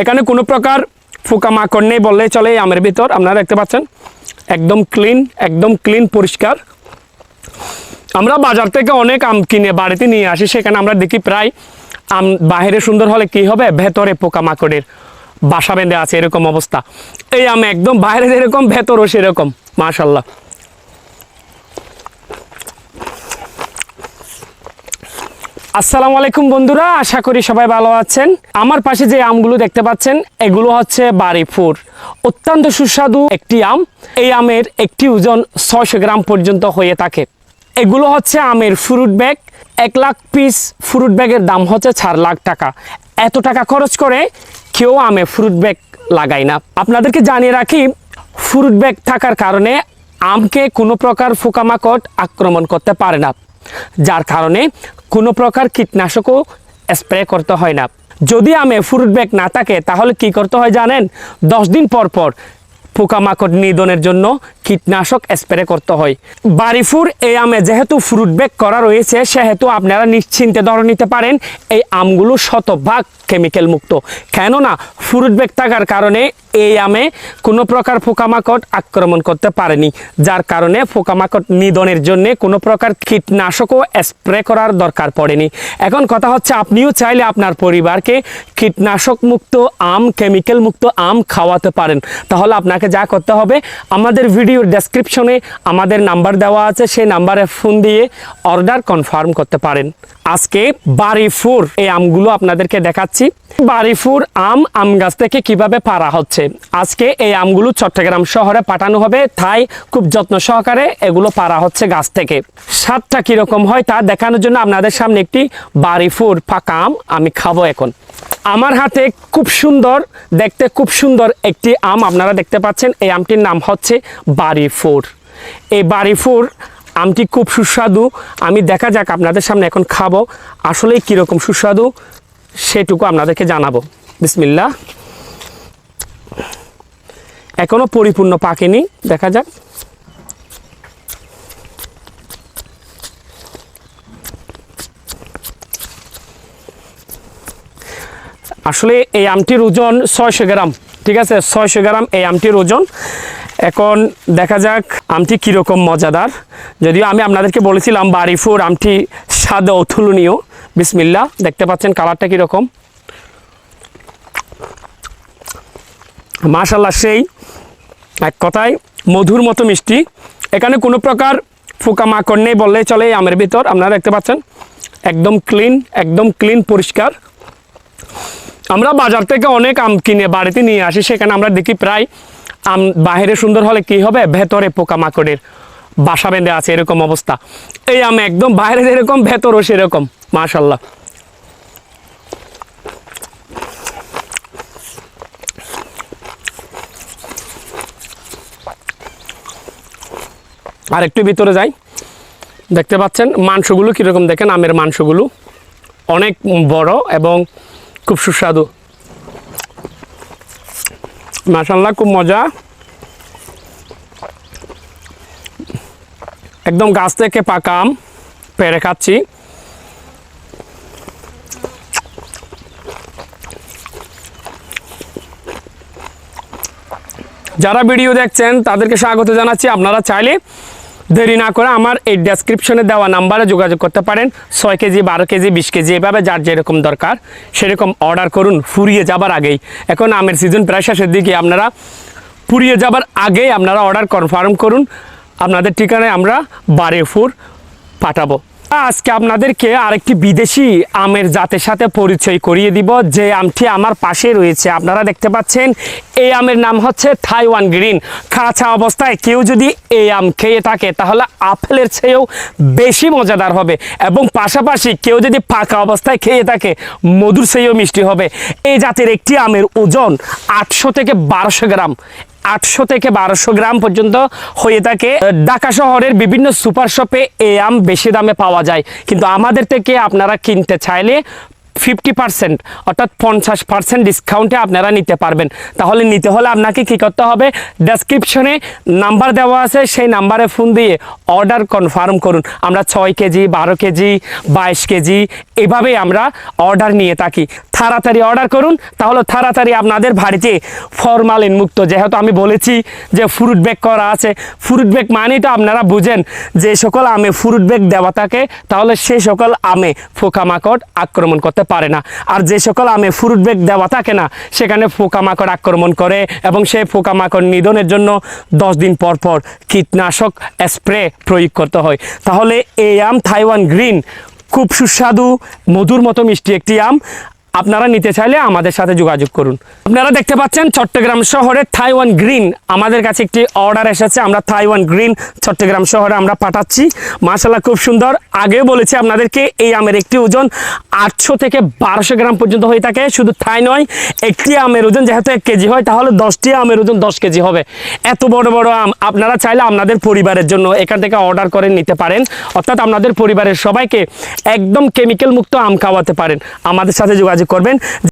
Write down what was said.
এখানে কোনো প্রকার পোকামাকড় নেই বললেই চলে এই আমের ভিতর, আপনারা দেখতে পাচ্ছেন? একদম ক্লিন একদম ক্লিন পরিষ্কার। আমরা বাজার থেকে অনেক আম কিনে বাড়িতে নিয়ে আসি, সেখানে আমরা দেখি প্রায় আম বাহিরে সুন্দর হলে কি হবে? ভেতরে পোকামাকড়ের বাসা বেঁধে আছে, এরকম অবস্থা। এই আম একদম বাইরে যেরকম, ভেতরও সেরকম মাশাল্লাহ আসসালামু আলাইকুম বন্ধুরা, আশা করি সবাই ভালো আছেন। আমার পাশে যে আমগুলো দেখতে পাচ্ছেন, এগুলো হচ্ছে বাড়িফুর অত্যন্ত সুস্বাদু একটি আম। এই আমের একটি ওজন ছয়শো গ্রাম পর্যন্ত হয়ে থাকে। এগুলো হচ্ছে আমের ফ্রুট ব্যাগ এক লাখ পিস ফ্রুট ব্যাগের দাম হচ্ছে চার লাখ টাকা। এত টাকা খরচ করে কেউ আমে ফ্রুট ব্যাগ লাগায় না। আপনাদেরকে জানিয়ে রাখি ফ্রুট ব্যাগ থাকার কারণে আমকে কোনো প্রকার পোকামাকড় আক্রমণ করতে পারে না। যার কারণে কোনো প্রকার কীটনাশকও স্প্রে করতে হয় না। যদি আমে ফ্রুট ব্যাগ না থাকে, তাহলে কি করতে হয় জানেন? দশ দিন পর পর পোকামাকড় নিধনের জন্য কীটনাশক স্প্রে করতে হয়। বাড়িফুর এই আমে যেহেতু ফ্রুট ব্যাগ করা রয়েছে, সেহেতু আপনারা নিশ্চিন্তে ধরে নিতে পারেন, এই আমগুলো শতভাগ কেমিক্যাল মুক্ত। কেননা ফ্রুট ব্যাগ থাকার কারণে এই আমে কোনো প্রকার পোকামাকড় আক্রমণ করতে পারেনি। যার কারণে পোকামাকড় নিধনের জন্য কোনো প্রকার কীটনাশকও স্প্রে করার দরকার পড়েনি। এখন কথা হচ্ছে, আপনিও চাইলে আপনার পরিবারকে কীটনাশক মুক্ত আম কেমিক্যাল মুক্ত আম খাওয়াতে পারেন। তাহলে আপনাকে যা করতে হবে, আমাদের ভিডিওর ডেসক্রিপশনে আমাদের নাম্বার দেওয়া আছে, সেই নাম্বারে ফোন দিয়ে অর্ডার কনফার্ম করতে পারেন। আজকে বাড়িফুর এই আমগুলো আপনাদেরকে দেখাচ্ছি। বাড়িফুর আম আম গাছ থেকে কীভাবে পারা হচ্ছে? আজকে এই আমগুলো চট্টগ্রাম শহরে পাঠানো হবে, তাই খুব যত্ন সহকারে এগুলো পারা হচ্ছে গাছ থেকে। স্বাদটা কীরকম হয় তা দেখানোর জন্য আপনাদের সামনে একটি বাড়িফুর ফাঁকা আম আমি খাব এখন। আমার হাতে খুব সুন্দর, দেখতে খুব সুন্দর একটি আম আপনারা দেখতে পাচ্ছেন। এই আমটির নাম হচ্ছে বাড়িফুর এই বাড়িফুর আমটি খুব সুস্বাদু। আমি দেখা যাক আপনাদের সামনে এখন খাব। আসলেই কীরকম সুস্বাদু, সেটুকু আপনাদেরকে জানাব। বিসমিল্লা এখনও পরিপূর্ণ পাকেনি, দেখা যাক। আসলে এই আমটির ওজন ছয়শো গ্রাম, ঠিক আছে? ছয়শো গ্রাম এই আমটির ওজন। এখন দেখা যাক আমটি কীরকম মজাদার। যদিও আমি আপনাদেরকে বলেছিলাম বাড়িফুর আমটি স্বাদ অতুলনীয়। বিসমিল্লা দেখতে পাচ্ছেন কালারটা কীরকম। মাশাল্লাহ সেই এক কথায় মধুর মতো মিষ্টি। এখানে কোনো প্রকার পোকামাকড় নেই বললেই চলে এই আমের ভিতর। আপনারা দেখতে পাচ্ছেন, একদম ক্লিন একদম ক্লিন পরিষ্কার। আমরা বাজার থেকে অনেক আম কিনে বাড়িতে নিয়ে আসি, সেখানে আমরা দেখি প্রায় আম বাহিরে সুন্দর হলে কি হবে? ভেতরে পোকামাকড়ের বাসা বেঁধে আছে, এরকম অবস্থা। এই আম একদম বাইরে যেরকম, ভেতরও সেরকম মাশাল্লাহ আর একটু ভিতরে যাই। দেখতে পাচ্ছেন, মাংসগুলো কীরকম দেখেন, আমের মাংসগুলো অনেক বড় এবং খুব সুস্বাদু। মাসাল্লাহ খুব মজা। একদম গাছ থেকে পাকা আম পেরে খাচ্ছি। যারা ভিডিও দেখছেন, তাদেরকে স্বাগত জানাচ্ছি। আপনারা চাইলে দেরি না করে আমার এই ডেসক্রিপশনে দেওয়া নাম্বারে যোগাযোগ করতে পারেন। ছয় কেজি, বারো কেজি, বিশ কেজি, এভাবে যার যেরকম দরকার সেরকম অর্ডার করুন ফুরিয়ে যাবার আগেই। এখন আমের সিজন প্রায় শেষের দিকে, আপনারা ফুরিয়ে যাবার আগেই আপনারা অর্ডার কনফার্ম করুন। আপনাদের ঠিকানায় আমরা বারেফুর পাঠাবো। আজকে আপনাদেরকে আরেকটি বিদেশি আমের জাতের সাথে পরিচয় করিয়ে দিব। যে আমটি আমার পাশে রয়েছে। আপনারা দেখতে পাচ্ছেন, এই আমের নাম হচ্ছে থাইওয়ান গ্রিন। কাঁচা অবস্থায় কেউ যদি এই আম খেয়ে থাকে, তাহলে আপেলের চেয়েও বেশি মজাদার হবে এবং পাশাপাশি কেউ যদি পাকা অবস্থায় খেয়ে থাকে, মধুর চেয়েও মিষ্টি হবে। এই জাতের একটি আমের ওজন আটশো থেকে বারোশো গ্রাম। আটশো থেকে বারোশো গ্রাম পর্যন্ত হয়ে থাকে। ঢাকা শহরের বিভিন্ন সুপার শপে এই আম বেশি দামে পাওয়া যায়। কিন্তু আমাদের থেকে আপনারা কিনতে চাইলে ফিফটি পার্সেন্ট অর্থাৎ পঞ্চাশ পার্সেন্ট ডিসকাউন্টে আপনারা নিতে পারবেন। তাহলে নিতে হলে আপনাকে কি করতে হবে? ডেসক্রিপশনে নাম্বার দেওয়া আছে, সেই নাম্বারে ফোন দিয়ে অর্ডার কনফার্ম করুন। আমরা ছয় কেজি, বারো কেজি, বাইশ কেজি, এভাবেই আমরা অর্ডার নিয়ে থাকি। তাড়াতাড়ি অর্ডার করুন, তাহলে তাড়াতাড়ি আপনাদের বাড়িতে ফরমালিন মুক্ত। যেহেতু আমি বলেছি যে ফ্রুট ব্যাগ করা আছে ফ্রুট ব্যাগ মানে তো আপনারা বুঝেন যে সকল আমে ফ্রুট ব্যাগ দেওয়া থাকে, তাহলে সে সকল আমে পোকামাকড় আক্রমণ করতে পারে না। আর যে সকল আমে ফ্রুট ব্যাগ দেওয়া থাকে না, সেখানে পোকামাকড় আক্রমণ করে এবং সেই পোকামাকড় নিধনের জন্য দশ দিন পর পর কীটনাশক স্প্রে প্রয়োগ করতে হয়। তাহলে এই আম থাইওয়ান গ্রিন খুব সুস্বাদু, মধুর মতো মিষ্টি একটি আম। আপনারা নিতে চাইলে আমাদের সাথে যোগাযোগ করুন। আপনারা দেখতে পাচ্ছেন চট্টগ্রাম শহরে থাইওয়ান গ্রিন আমাদের কাছে একটি অর্ডার এসেছে। আমরা থাইওয়ান গ্রিন চট্টগ্রাম শহরে আমরা পাঠাচ্ছি। মাসাল্লাহ খুব সুন্দর। আগেও বলেছি আপনাদেরকে, এই আমের একটি ওজন আটশো থেকে বারোশো গ্রাম পর্যন্ত হয়ে থাকে। শুধু থাই নয়, একটি আমের ওজন যেহেতু এক কেজি হয়, তাহলে দশটি আমের ওজন দশ কেজি হবে। এত বড় বড় আম, আপনারা চাইলে আপনাদের পরিবারের জন্য এখান থেকে অর্ডার করে নিতে পারেন। অর্থাৎ আপনাদের পরিবারের সবাইকে একদম কেমিক্যাল মুক্ত আম খাওয়াতে পারেন। আমাদের সাথে যোগাযোগ করবেন